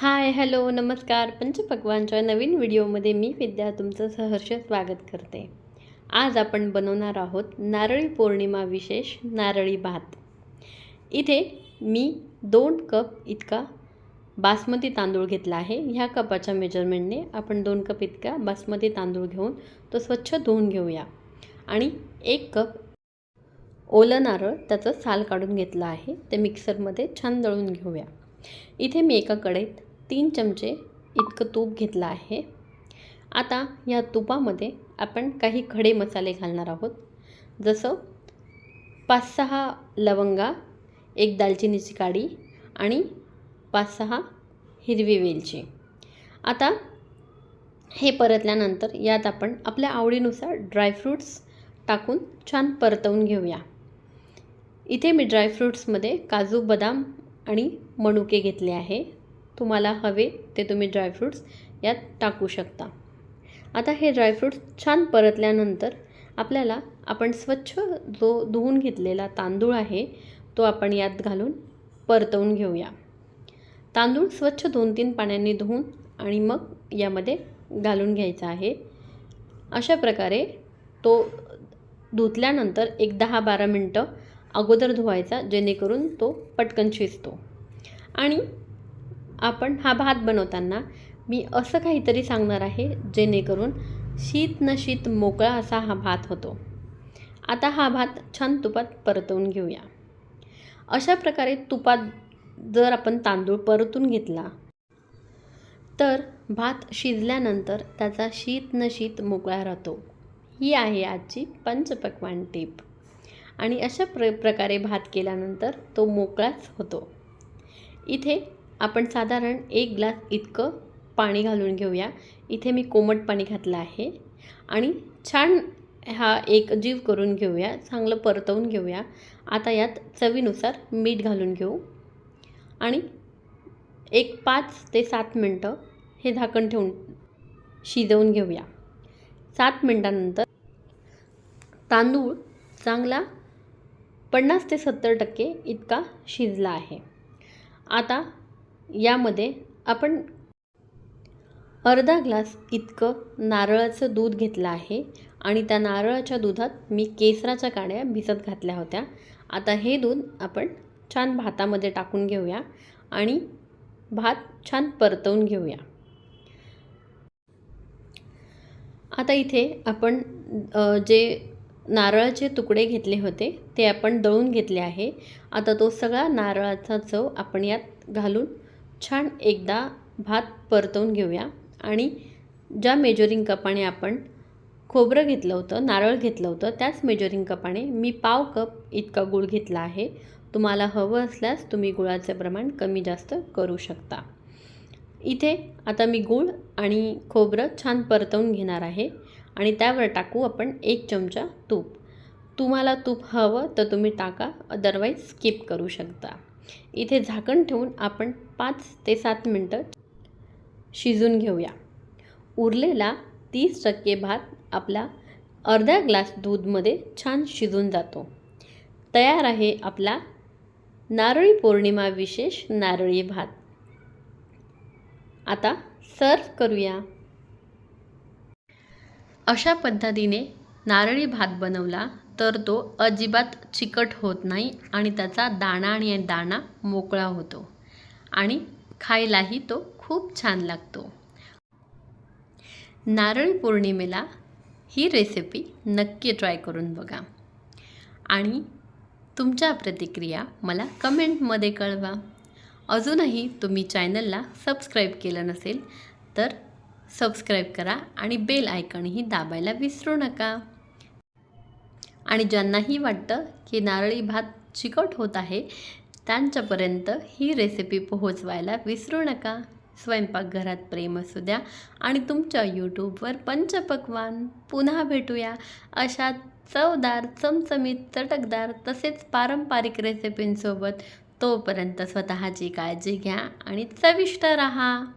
Hi hello नमस्कार. पंचपक्वानच्या नवीन व्हिडिओमध्ये मी विद्या तुमचं सहर्ष स्वागत करते. आज आपण बनवणार आहोत नारळी पौर्णिमा विशेष नारळी भात. इथे मी दोन कप इतका बासमती तांदूळ घेतला आहे. ह्या कपाच्या मेजरमेंटने आपण दोन कप इतका बासमती तांदूळ घेऊन तो स्वच्छ धुवून घेऊया. आणि एक कप ओलं नारळ त्याचं साल काढून घेतलं आहे. ते मिक्सरमध्ये छान दळून घेऊया. इथे मी एका कढईत तीन चमचे इतकं तूप घेतलं आहे. आता या तुपामध्ये आपण काही खडे मसाले घालणार आहोत. जसं पाच सहा लवंगा एक दालचिनीची काडी आणि पाच सहा हिरवी वेलची. आता हे परतल्यानंतर यात आपण आपल्या आवडीनुसार ड्रायफ्रूट्स टाकून छान परतवून घेऊया. इथे मी ड्रायफ्रूट्समध्ये काजू बदाम आणि मनुके घेतले आहे. तुम्हाला हवे ते तुम्ही ड्रायफ्रूट्स यात टाकू शकता. आता हे ड्रायफ्रूट्स छान परतल्यानंतर आपल्याला आपण स्वच्छ जो धुवून घेतलेला तांदूळ आहे तो आपण यात घालून परतवून घेऊया. तांदूळ स्वच्छ दोन तीन पाण्याने धुवून आणि मग यामध्ये घालून घ्यायचा आहे. अशा प्रकारे तो धुतल्यानंतर एक दहा बारा मिनटं अगोदर धुवायचा जेणेकरून तो पटकन शिजतो. आणि आपण हा भात बनवताना मी असं काहीतरी सांगणार आहे जेणेकरून शीत न शीत मोकळा असा हा भात होतो. आता हा भात छान तुपात परतवून घेऊया. अशा प्रकारे तुपात जर आपण तांदूळ परतून घेतला तर भात शिजल्यानंतर त्याचा शीत न शीत मोकळा राहतो. ही आहे आजची पंचपक्वान टीप. आणि अशा प्र प्रकारे भात केल्यानंतर तो मोकळाच होतो. इथे आपण साधारण एक ग्लास इतकं पाणी घालून घेऊया. इथे मी कोमट पाणी घातलं आहे. आणि छान हा एक जीव करून घेऊया. चांगलं परतवून घेऊया. आता यात चवीनुसार मीठ घालून घेऊ. आणि एक पाच ते सात मिनटं हे झाकण ठेवून शिजवून घेऊया. सात मिनटानंतर तांदूळ चांगला पन्नास ते सत्तर टक्के इतका शिजला आहे. आता यामध्ये आपण अर्धा ग्लास इतकं नारळाचं दूध घेतलं आहे आणि त्या नारळाच्या दुधात मी केसराच्या काड्या भिजत घातल्या होत्या. आता हे दूध आपण छान भातामध्ये टाकून घेऊया आणि भात छान परतवून घेऊया. आता इथे आपण जे नारळाचे तुकडे घेतले होते ते आपण दळून घेतले आहे. आता तो सगळा नारळाचा चव आपण यात घालून छान एकदा भात परतवून घेऊया. आणि ज्या मेजरिंग कपाने आपण खोबरं घेतलं होतं नारळ घेतलं होतं त्याच मेजरिंग कपाने मी पाव कप इतका गूळ घेतला आहे. तुम्हाला हवं असल्यास तुम्ही गुळाचे प्रमाण कमी जास्त करू शकता. इथे आता मी गूळ आणि खोबरं छान परतवून घेणार आहे. आणि त्यावर टाकू आपण एक चमचा तूप. तुम्हाला तूप हवं तर तुम्ही टाका अदरवाईज स्किप करू शकता. इथे झाकण ठेवून आपण पाच ते सात मिनटं शिजून घेऊया. उरलेला तीस टक्के भात आपला अर्ध्या ग्लास दूधमध्ये छान शिजून जातो. तयार आहे आपला नारळी पौर्णिमा विशेष नारळी भात. आता सर्व करूया. अशा पद्धतीने नारळी भात बनवला तर तो अजिबात चिकट होत नाही आणि त्याचा दाणा आणि दाणा मोकळा होतो आणि खायलाही तो खूप छान लागतो. नारळी पौर्णिमेला ही रेसिपी नक्की ट्राय करून बघा. आणि तुमच्या प्रतिक्रिया मला कमेंटमध्ये कळवा. अजूनही तुम्ही चॅनलला सबस्क्राईब केलं नसेल तर सबस्क्राईब करा आणि बेल आयकनही दाबायला विसरू नका. आणि ज्यांनाही वाटतं की नारळी भात चिकट होत आहे त्यांच्यापर्यंत ही रेसिपी पोहोचवायला विसरू नका. स्वयंपाकघरात प्रेम असू द्या आणि तुमच्या यूट्यूबवर पंचपक्वान पुन्हा भेटूया. अशा चवदार चमचमीत चटकदार तसेच पारंपरिक रेसिपींसोबत तोपर्यंत स्वतःची काळजी घ्या आणि चविष्ट रहा.